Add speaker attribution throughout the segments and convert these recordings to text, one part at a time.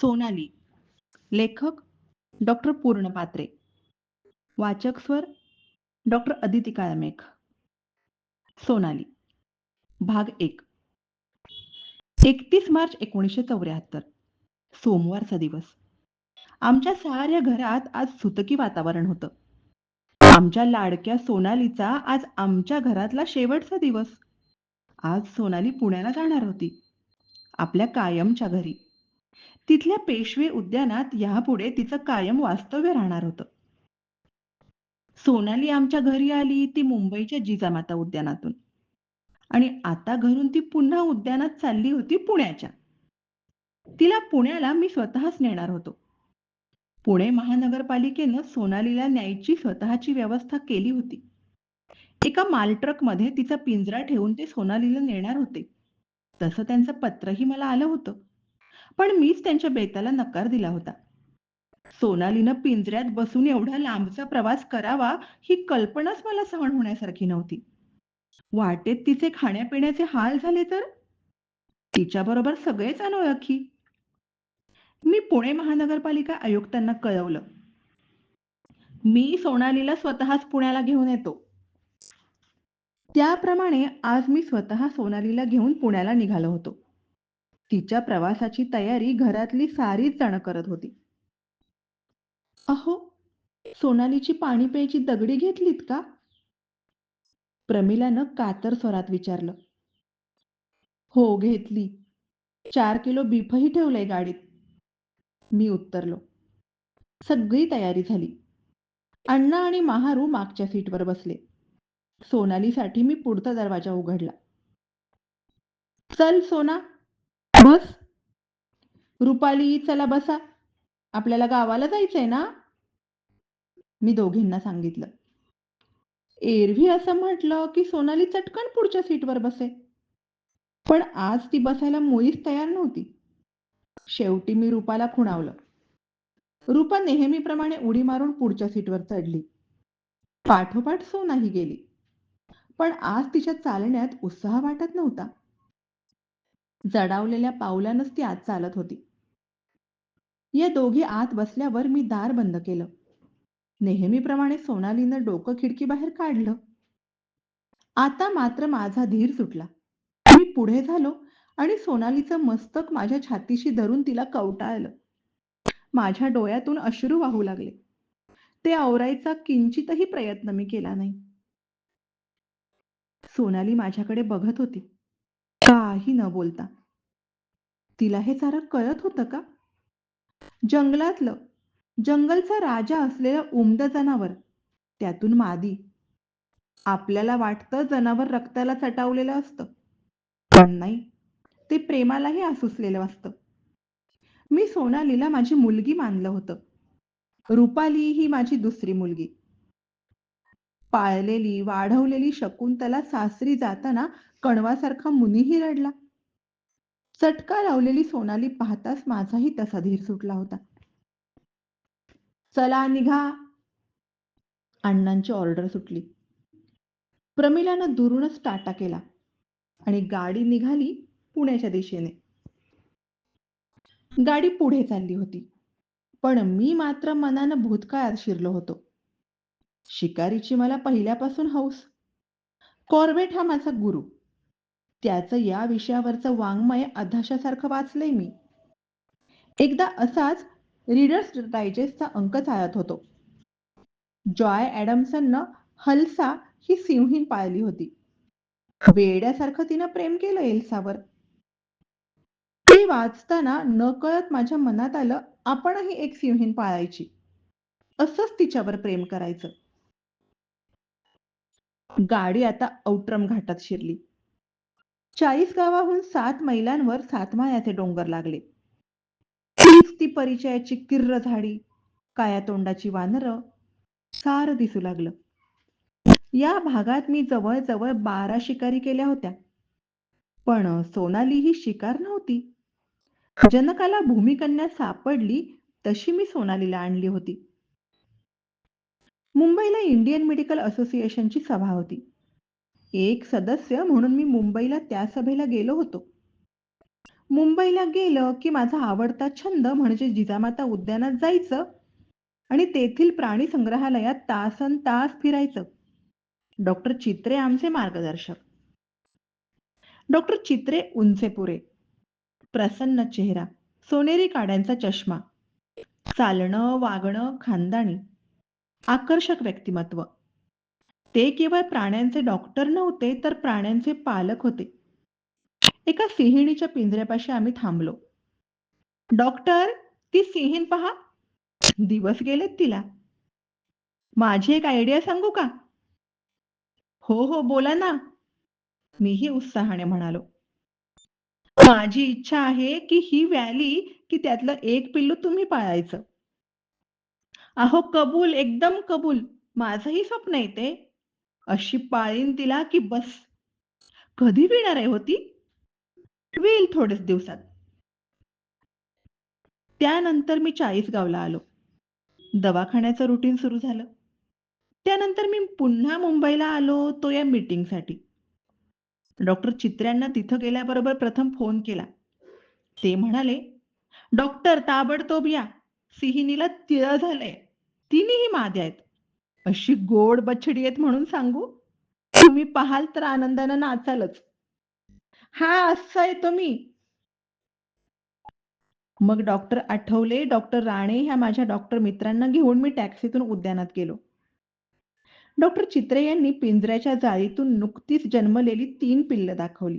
Speaker 1: सोनाली. लेखक डॉक्टर पूर्ण पात्रे वाचक स्वर डॉक्टर अदिती काळमेघ सोनाली. भाग एक. एकतीस मार्च एकोणीसशे चौऱ्याहत्तर. सोमवारचा दिवस. आमच्या साऱ्या घरात आज सुतकी वातावरण होतं. आमच्या लाडक्या सोनालीचा आज आमच्या घरातला शेवटचा दिवस. आज सोनाली पुण्याला जाणार होती. आपल्या कायमच्या घरी. तिथल्या पेशवे उद्यानात यापुढे तिचं कायम वास्तव्य राहणार होतं. सोनाली आमच्या घरी आली ती मुंबईच्या जिजामाता उद्यानातून. आणि आता घरून ती पुन्हा उद्यानात चालली होती पुण्याच्या. तिला पुण्याला मी स्वतःच नेणार होतो. पुणे महानगरपालिकेनं सोनालीला न्यायची स्वतःची व्यवस्था केली होती. एका मालट्रकमध्ये तिचा पिंजरा ठेवून ते सोनालीला नेणार होते. तसं त्यांचं पत्रही मला आलं होतं. पण मीच त्यांच्या बेताला नकार दिला होता. सोनालीनं पिंजऱ्यात बसून एवढा लांबचा प्रवास करावा ही कल्पनाच मला सहन होण्यासारखी नव्हती. वाटेत तिचे खाण्यापिण्याचे हाल झाले तर? तिच्याबरोबर सगळेच अनोळखी. मी पुणे महानगरपालिका आयुक्तांना कळवलं. मी सोनालीला स्वतःच पुण्याला घेऊन येतो. त्याप्रमाणे आज मी स्वतः सोनालीला घेऊन पुण्याला निघालो होतो. तिच्या प्रवासाची तयारी घरातली सारीच जण करत होती. अहो सोनालीची पाणी प्यायची दगडी घेतलीत का? प्रमिलानं कातर स्वरात विचारलं. हो घेतली. चार किलो बीफही ठेवलंय गाडीत. मी उत्तरलो. सगळी तयारी झाली. अण्णा आणि महारू मागच्या सीटवर बसले. सोनालीसाठी मी पुढचा दरवाजा उघडला. चल सोना. बस. रुपाली चला बसा. आपल्याला गावाला जायचंय ना? मी दोघींना सांगितलं. एरवी असं म्हटलं की सोनाली चटकन पुढच्या सीटवर बसे. पण आज ती बसायला मुळीच तयार नव्हती. शेवटी मी रुपाला खुणावलं. रूपा नेहमीप्रमाणे उडी मारून पुढच्या सीटवर चढली. पाठोपाठ सोनाही गेली. पण आज तिच्या चालण्यात उत्साह वाटत नव्हता. जडावलेल्या पावलानच ती आत चालत होती. या दोघी आत बसल्यावर मी दार बंद केलं. नेहमीप्रमाणे सोनालीनं डोकं खिडकी बाहेर काढलं. आता मात्र माझा धीर सुटला. मी पुढे झालो आणि सोनालीचं मस्तक माझ्या छातीशी धरून तिला कवटाळलं. माझ्या डोळ्यातून अश्रू वाहू लागले. ते आवरायचा किंचितही प्रयत्न मी केला नाही. सोनाली माझ्याकडे बघत होती. काही न बोलता. तिला हे सारं कळत होतं का? जंगलातलं जंगलचा राजा असलेलं उमद जनावर त्यातून मादी. आपल्याला वाटतं जनावर रक्ताला चटावलेलं असतं. पण नाही ते प्रेमालाही आसुसलेलं असतं. मी सोनालीला माझी मुलगी मानलं होतं. रुपाली ही माझी दुसरी मुलगी. पाळलेली वाढवलेली शकुंतला सासरी जाताना कणवासारखा मुनीही रडला. चटका लावलेली सोनाली पाहताच माझाही तसा धीर सुटला होता. चला निघा. अण्णांची ऑर्डर सुटली. प्रमिलानं दुरूनच टाटा केला आणि गाडी निघाली पुण्याच्या दिशेने. गाडी पुढे चालली होती पण मी मात्र मनानं भूतकाळात शिरलो होतो. शिकारीची मला पहिल्यापासून हौस. कॉर्बेट हा माझा गुरु. त्याचं या विषयावरचं वाङ्मय अधाशासारखं वाचलंय मी. एकदा असाच रीडर्स डायजेस्टचा अंक चाळत होतो. जॉय ॲडम्सननं हल्सा ही सिंहीण पाळली होती. वेड्यासारखं तिनं प्रेम केलं एल्सावर. ते वाचताना नकळत माझ्या मनात आलं आपणही एक सिंहीण पाळायची. असंच तिच्यावर प्रेम करायचं. गाडी आता औट्रम घाटात शिरली. चाळीस गावाहून सात मैलांवर सातमायाचे डोंगर लागले. ती परिचयाची किर्र झाडी काया तोंडाची वानरं सार दिसू लागलं. या भागात मी जवळजवळ बारा शिकारी केल्या होत्या. पण सोनाली ही शिकार नव्हती. जनकाला भूमिकन्या सापडली तशी मी सोनालीला आणली होती. मुंबईला इंडियन मेडिकल असोसिएशनची सभा होती. एक सदस्य म्हणून मी मुंबईला त्या सभेला गेलो होतो. मुंबईला गेलं की माझा आवडता छंद म्हणजे जिजामाता उद्यानात जायचं आणि तेथील प्राणी संग्रहालयात तासन तास फिरायचं. डॉक्टर चित्रे आमचे मार्गदर्शक. डॉक्टर चित्रे उंचेपुरे. प्रसन्न चेहरा. सोनेरी काड्यांचा चष्मा. चालणं वागणं खानदाणी आकर्षक व्यक्तिमत्व. ते केवळ प्राण्यांचे डॉक्टर नव्हते तर प्राण्यांचे पालक होते. एका सिंहिणीच्या पिंजऱ्यापाशी आम्ही थांबलो. डॉक्टर ती सिंहीण पहा. दिवस गेलेत तिला. माझी एक आयडिया सांगू का? हो हो बोला ना. मीही उत्साहाने म्हणालो. माझी इच्छा आहे की ही व्हॅली की त्यातलं एक पिल्लू तुम्ही पाळायचं. अहो कबूल एकदम कबूल. माझंही स्वप्न आहे ते. अशी पाळीन तिला की बस. कधी विणार आहे होती होईल थोडेच दिवसात. त्यानंतर मी चाळीसगावला आलो. दवाखान्याचं रुटीन सुरू झालं. त्यानंतर मी पुन्हा मुंबईला आलो तो या मीटिंगसाठी डॉक्टर चित्र्यांना तिथं गेल्याबरोबर प्रथम फोन केला. ते म्हणाले डॉक्टर ताबडतोब या. सिहिनीला तिळ झालंय. तिन्ही माद्या आहेत. अशी गोड बछडी आहेत म्हणून सांगू? तुम्ही पाहाल तर आनंदानं नाचालच. हा असं आहे तुम्ही मग डॉक्टर आठवले डॉक्टर राणे ह्या माझ्या डॉक्टर मित्रांना घेऊन मी टॅक्सीतून उद्यानात गेलो. डॉक्टर चित्रे यांनी पिंजऱ्याच्या जाळीतून नुकतीच जन्मलेली तीन पिल्ल दाखवली.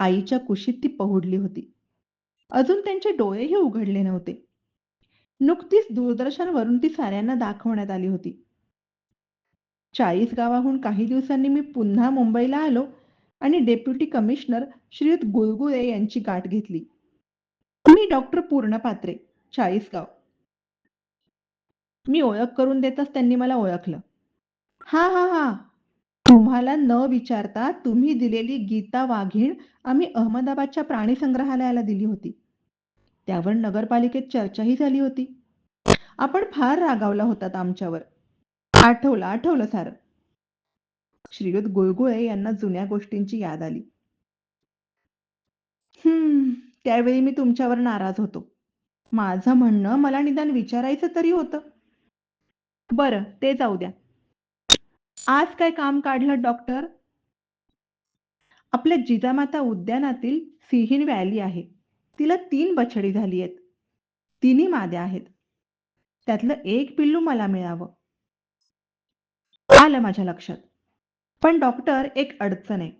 Speaker 1: आईच्या कुशीत ती पहुडली होती. अजून त्यांचे डोळेही उघडले नव्हते. नुकतीच दूरदर्शनवरून ती साऱ्यांना दाखवण्यात आली होती. चाळीस गावाहून काही दिवसांनी मी पुन्हा मुंबईला आलो आणि डेप्युटी कमिशनर श्रीयुत गुळगुळे यांची गाठ घेतली. मी डॉक्टर पूर्णपात्रे चाळीसगाव मी ओळख करून देताच त्यांनी मला ओळखलं. हा हा हा. तुम्हाला न विचारता तुम्ही दिलेली गीता वाघीण आम्ही अहमदाबादच्या प्राणी संग्रहालयाला दिली होती. त्यावर नगरपालिकेत चर्चाही झाली होती. आपण फार रागावला होतात आमच्यावर. आठवलं आठवलं सार. श्रीयुत गुळगुळे यांना जुन्या गोष्टींची याद आली. हम्म त्यावेळी मी तुमच्यावर नाराज होतो. माझं म्हणणं मला निदान विचारायचं तरी होतं. बरं ते जाऊ द्या. आज काय काम काढलं डॉक्टर? आपल्या जिजामाता उद्यानातील सिहिन व्हॅली आहे. तिला तीन बछडी झाली आहेत. तिन्ही माद्या आहेत. त्यातलं एक पिल्लू मला मिळावं. आलं माझ्या लक्षात. पण डॉक्टर एक अडचण आहे.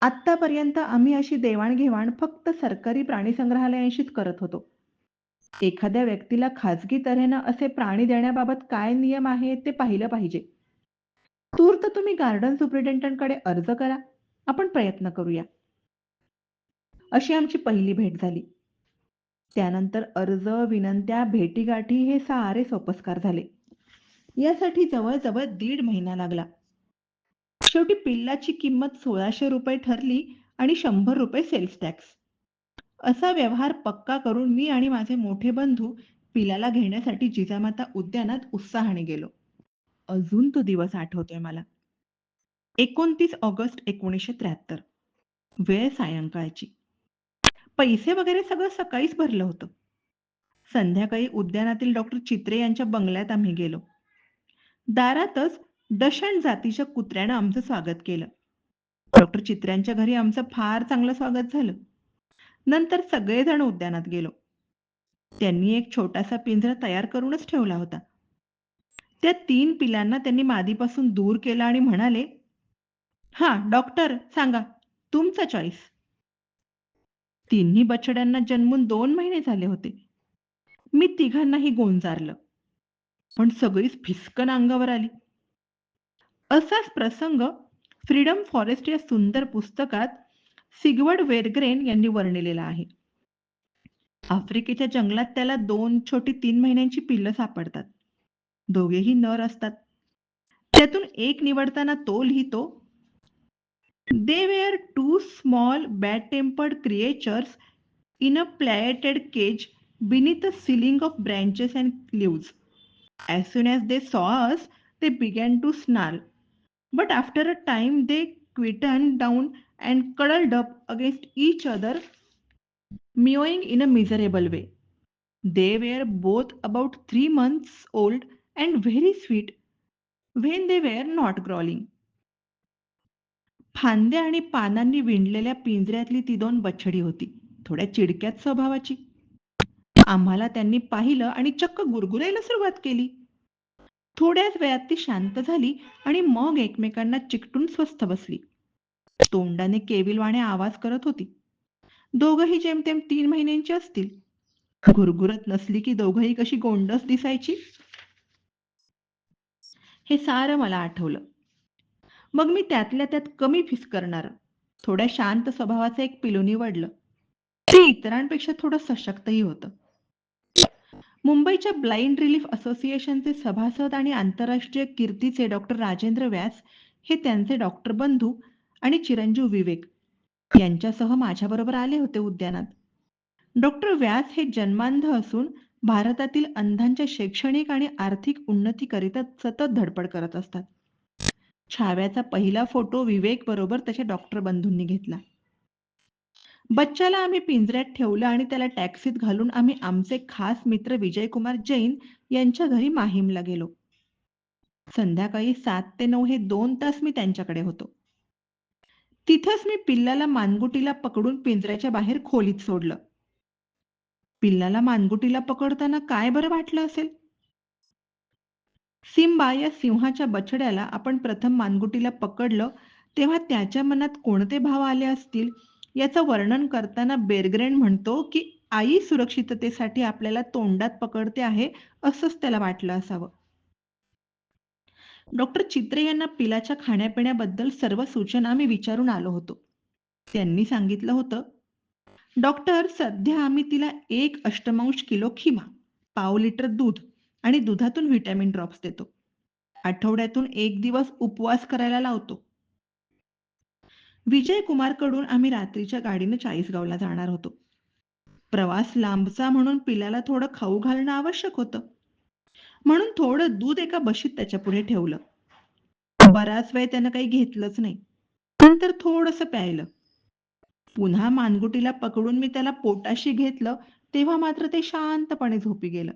Speaker 1: आत्तापर्यंत आम्ही अशी देवाणघेवाण फक्त सरकारी प्राणी संग्रहालयांशीच करत होतो. एखाद्या व्यक्तीला खाजगी तऱ्हेनं असे प्राणी देण्याबाबत काय नियम आहे ते पाहिलं पाहिजे. तूर्त तुम्ही गार्डन सुप्रिटेंडंटकडे अर्ज करा. आपण प्रयत्न करूया. अशी आमची पहिली भेट झाली. त्यानंतर अर्ज विनंत्या भेटीगाठी हे सारे सोपस्कार झाले. यासाठी जवळजवळ दीड महिना लागला. शेवटी पिल्लाची किंमत सोळाशे रुपये ठरली आणि शंभर रुपये सेल्स टॅक्स असा व्यवहार पक्का करून मी आणि माझे मोठे बंधू पिलाला घेण्यासाठी जिजामाता उद्यानात उत्साहाने गेलो. अजून तो दिवस आठवतोय मला. एकोणतीस ऑगस्ट एकोणीसशे त्र्याहत्तर. वेळ सायंकाळची. पैसे वगैरे सगळं सकाळीच भरलं होतं. संध्याकाळी उद्यानातील डॉक्टर चित्रे यांच्या बंगल्यात आम्ही गेलो. दारातच दशण जातीच्या कुत्र्यानं आमचं स्वागत केलं. डॉक्टर चित्र्यांच्या घरी आमचं फार चांगलं स्वागत झालं. नंतर सगळेजण उद्यानात गेलो. त्यांनी एक छोटासा पिंजरा तयार करूनच ठेवला होता. त्या तीन पिलांना त्यांनी मादीपासून दूर केलं आणि म्हणाले हा डॉक्टर सांगा तुमचा चॉईस तिन्ही बछड्यांना जन्मून दोन महिने झाले होते. मी तिघांनाही गोंजारलं. पण सगळीच फिसकन अंगावर आली. असाच प्रसंग फ्रीडम फॉरेस्ट या सुंदर पुस्तकात सिगवर्ड वेरग्रेन यांनी वर्णिलेला आहे. आफ्रिकेच्या जंगलात त्याला दोन छोटी तीन महिन्यांची पिल्लं सापडतात. दोघेही नर असतात. त्यातून एक निवडताना तो लिहितो They were two small, bad tempered creatures in a plaited cage beneath a ceiling of branches and leaves. As soon as they saw us, they began to snarl. But after a time, they quietened down and cuddled up against each other, mewing in a miserable way. They were both about three months old and very sweet when they were not growling. फांद्या आणि पानांनी विणलेल्या पिंजऱ्यातली ती दोन बछडी होती थोड्या चिडक्यात स्वभावाची. आम्हाला त्यांनी पाहिलं आणि चक्क गुरगुरायला सुरुवात केली. थोड्याच वेळात ती शांत झाली आणि मग एकमेकांना चिकटून स्वस्थ बसली. तोंडाने केविलवाणे आवाज करत होती. दोघही जेमतेम तीन महिन्यांची असतील. गुरगुरत नसली की दोघही कशी गोंडस दिसायची? हे सारं मला आठवलं. मग मी त्यातल्या त्यात कमी फिसकरणार थोड्या शांत स्वभावाचं एक पिलू निवडलं ते इतरांपेक्षा थोडं सशक्तही होतं. मुंबईच्या ब्लाइंड रिलीफ असोसिएशनचे सभासद आणि आंतरराष्ट्रीय कीर्तीचे डॉक्टर राजेंद्र व्यास हे त्यांचे डॉक्टर बंधू आणि चिरंजीव विवेक यांच्यासह माझ्याबरोबर आले होते उद्यानात. डॉक्टर व्यास हे जन्मांध असून भारतातील अंधांच्या शैक्षणिक आणि आर्थिक उन्नतीकरिता सतत धडपड करत असतात. छाव्याचा पहिला फोटो विवेक बरोबर त्याच्या डॉक्टर बंधूंनी घेतला. बच्चाला आम्ही पिंजऱ्यात ठेवलं आणि त्याला टॅक्सीत घालून आम्ही आमचे खास मित्र विजयकुमार जैन यांच्या घरी माहीमला गेलो. संध्याकाळी सात ते नऊ हे दोन तास मी त्यांच्याकडे होतो. तिथंच मी पिल्लाला मानगुटीला पकडून पिंजऱ्याच्या बाहेर खोलीत सोडलं. पिल्लाला मानगुटीला पकडताना काय बरं वाटलं असेल? सिंबा या सिंहाच्या बछड्याला आपण प्रथम मानगुटीला पकडलं तेव्हा त्याच्या मनात कोणते भाव आले असतील? याचं वर्णन करताना बेरग्रेन म्हणतो की आई सुरक्षिततेसाठी आपल्याला तोंडात पकडते आहे असंच त्याला वाटलं असावं. डॉक्टर चित्रे यांना पिलाच्या खाण्यापिण्याबद्दल सर्व सूचना मी विचारून आलो होतो. त्यांनी सांगितलं होतं डॉक्टर सध्या आम्ही तिला एक अष्टमांश किलो खिमा पाव लिटर दूध आणि दुधातून व्हिटॅमिन ड्रॉप्स देतो. आठवड्यातून एक दिवस उपवास करायला लावतो. विजय कुमारकडून आम्ही रात्रीच्या गाडीने चाळीसगावला जाणार होतो. प्रवास लांबचा म्हणून पिल्याला थोडं खाऊ घालणं आवश्यक होतं. म्हणून थोडं दूध एका बशीत त्याच्या पुढे ठेवलं. बराच वेळ त्यानं काही घेतलंच नाही. नंतर थोडस प्यायलं. पुन्हा मानगुटीला पकडून मी त्याला पोटाशी घेतलं तेव्हा मात्र ते शांतपणे झोपी गेलं.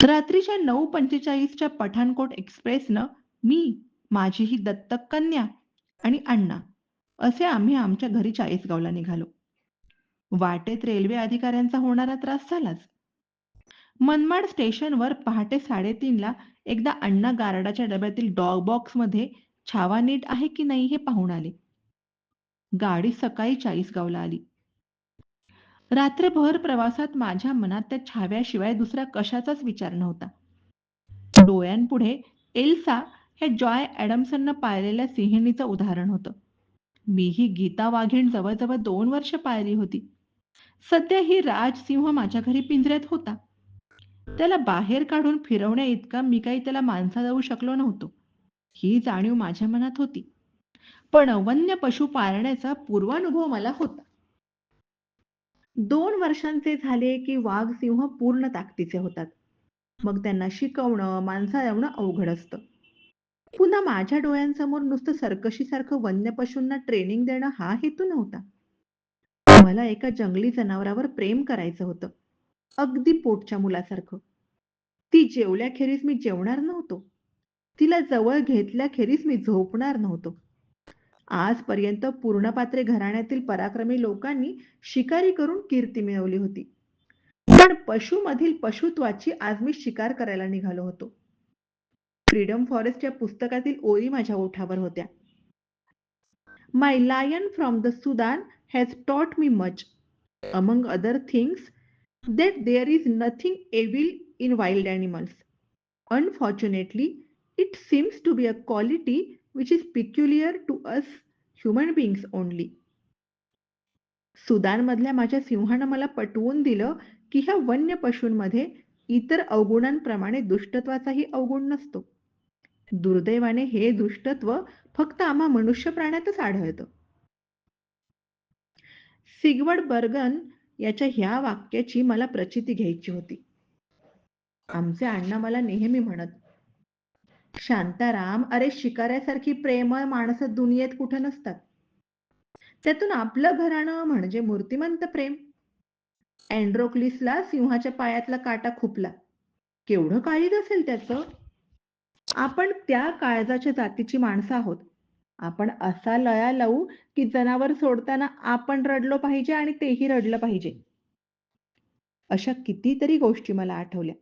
Speaker 1: रात्रीच्या नऊ पंचेचाळीसच्या पठाणकोट एक्सप्रेसनं मी माझी ही दत्तक कन्या आणि अण्णा असे आम्ही आमच्या घरी चाळीसगावला निघालो. वाटेत रेल्वे अधिकाऱ्यांचा होणारा त्रास झालाच. मनमाड स्टेशनवर पहाटे साडेतीनला एकदा अण्णा गार्डाच्या डब्यातील डॉग बॉक्समध्ये छावा नीट आहे की नाही हे पाहून आले. गाडी सकाळी चाळीसगावला आली. रात्रभर प्रवासात माझ्या मनात त्या छाव्याशिवाय दुसरा कशाचाच विचार नव्हता. डोळ्यांपुढे एल्सा हे जॉय ॲडम्सननं पाळलेल्या सिंहिणीचं उदाहरण होतं. मीही गीता वाघीण जवळजवळ दोन वर्ष पाळली होती. सध्या ही राजसिंह माझ्या घरी पिंजऱ्यात होता. त्याला बाहेर काढून फिरवण्या इतका मी काही त्याला माणसा जाऊ शकलो नव्हतो. ही जाणीव माझ्या मनात होती. पण वन्य पशु पाळण्याचा पूर्वानुभव मला होता. दोन वर्षांचे झाले की वाघ सिंह पूर्ण ताकदीचे होतात. मग त्यांना शिकवणं माणसा लावणं अवघड असतं. पुन्हा माझ्या डोळ्यांसमोर नुसतं सरकशीसारखं वन्य पशूंना ट्रेनिंग देणं हा हेतू नव्हता. मला एका जंगली जनावरावर प्रेम करायचं होतं. अगदी पोटच्या मुलासारखं. ती जेवल्याखेरीज मी जेवणार नव्हतो. तिला जवळ घेतल्याखेरीज मी झोपणार नव्हतो. आजपर्यंत पूर्णपात्रे घराण्यातील पराक्रमी लोकांनी शिकारी करून कीर्ती मिळवली होती. पण पशुमधील पशुत्वाची आज मी शिकार करायला निघालो होतो. फ्रीडम फॉरेस्ट या पुस्तकातील ओळी माझ्या ओठावर होत्या. My lion from the Sudan has taught me much among other things that there is nothing evil in wild animals. Unfortunately it seems to be a quality which is peculiar to us human beings only. सुदानमधल्या माझ्या सिंहानं मला पटवून दिलं की ह्या वन्य पशूंमध्ये इतर अवगुणांप्रमाणे दुष्टत्वाचाही अवगुण नसतो. दुर्दैवाने हे दुष्टत्व फक्त आम्हा मनुष्य प्राण्यातच आढळतं. सिगवड बर्गन याच्या ह्या वाक्याची मला प्रचिती घ्यायची होती. आमचे अण्णा मला नेहमी म्हणत शांताराम अरे शिकाऱ्यासारखी प्रेमळ माणसं दुनियेत कुठं नसतात त्यातून आपलं घराणं म्हणजे मूर्तिमंत प्रेम. अँड्रोक्लिसला सिंहाच्या पायातला काटा खुपला. केवढं काळीज असेल त्याचं? आपण त्या काळजाच्या जातीची माणसं आहोत. आपण असा लया लावू की जनावर सोडताना आपण रडलो पाहिजे आणि तेही रडलं पाहिजे. अशा कितीतरी गोष्टी मला आठवल्या.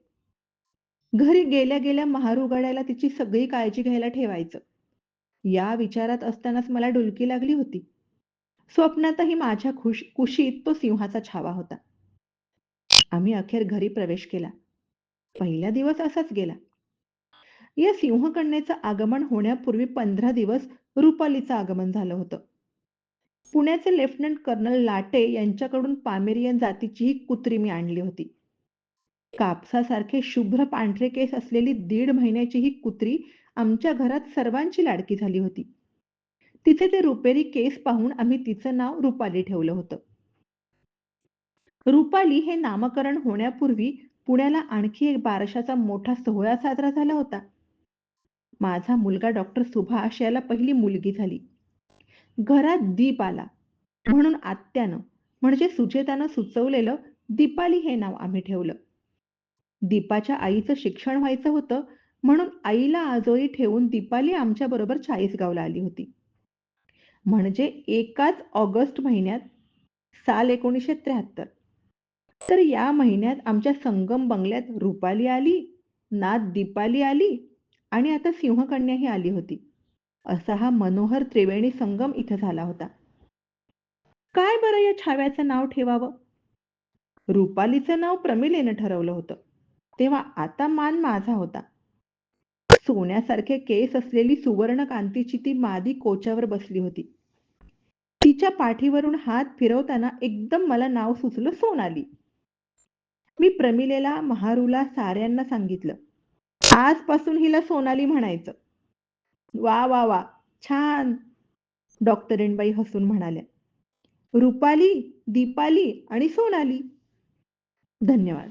Speaker 1: घरी गेल्या गेल्या महारुगाड्याला तिची सगळी काळजी घ्यायला ठेवायचं. या विचारात असतानाच मला डुलकी लागली होती. स्वप्नातही माझ्या खुश कुशीत तो सिंहाचा छावा होता. आम्ही अखेर घरी प्रवेश केला. पहिला दिवस असाच गेला. या सिंहकन्येचं आगमन होण्यापूर्वी पंधरा दिवस रुपालीचं आगमन झालं होतं. पुण्याचे लेफ्टनंट कर्नल लाटे यांच्याकडून पामेरियन जातीची ही कुत्री मी आणली होती. कापसासारखे शुभ्र पांढरे केस असलेली दीड महिन्याची ही कुत्री आमच्या घरात सर्वांची लाडकी झाली होती. तिचे ते रुपेरी केस पाहून आम्ही तिचं नाव रुपाली ठेवलं होतं. रुपाली हे नामकरण होण्यापूर्वी पुण्याला आणखी एक बारशाचा मोठा सोहळा साजरा झाला होता. माझा मुलगा डॉक्टर सुभाष याला पहिली मुलगी झाली. घरात दीप आला म्हणून आत्यानं म्हणजे सुचेतानं सुचवलेलं दीपाली हे नाव आम्ही ठेवलं. दीपाच्या आईचं शिक्षण व्हायचं होतं म्हणून आईला आजोळी ठेवून दीपाली आमच्याबरोबर चाळीसगावला आली होती. म्हणजे एकाच ऑगस्ट महिन्यात साल एकोणीसशे त्र्याहत्तर. तर या महिन्यात आमच्या संगम बंगल्यात रुपाली आली, नाथ दीपाली आली आणि आता सिंहकन्याही आली होती. असा हा मनोहर त्रिवेणी संगम इथं झाला होता. काय बरं या छाव्याचं नाव ठेवावं? रुपालीचं नाव प्रमिलेनं ठरवलं होतं. तेव्हा आता मान माझा होता. सोन्यासारखे केस असलेली सुवर्णकांतीची ती मादी कोच्यावर बसली होती. तिच्या पाठीवरून हात फिरवताना एकदम मला नाव सुचलं सोनाली. मी प्रमिलेला, महारूला साऱ्यांना सांगितलं. आजपासून हिला सोनाली म्हणायचं. वा वा वा छान डॉक्टरीणबाई हसून म्हणाल्या. रुपाली, दीपाली आणि सोनाली. धन्यवाद.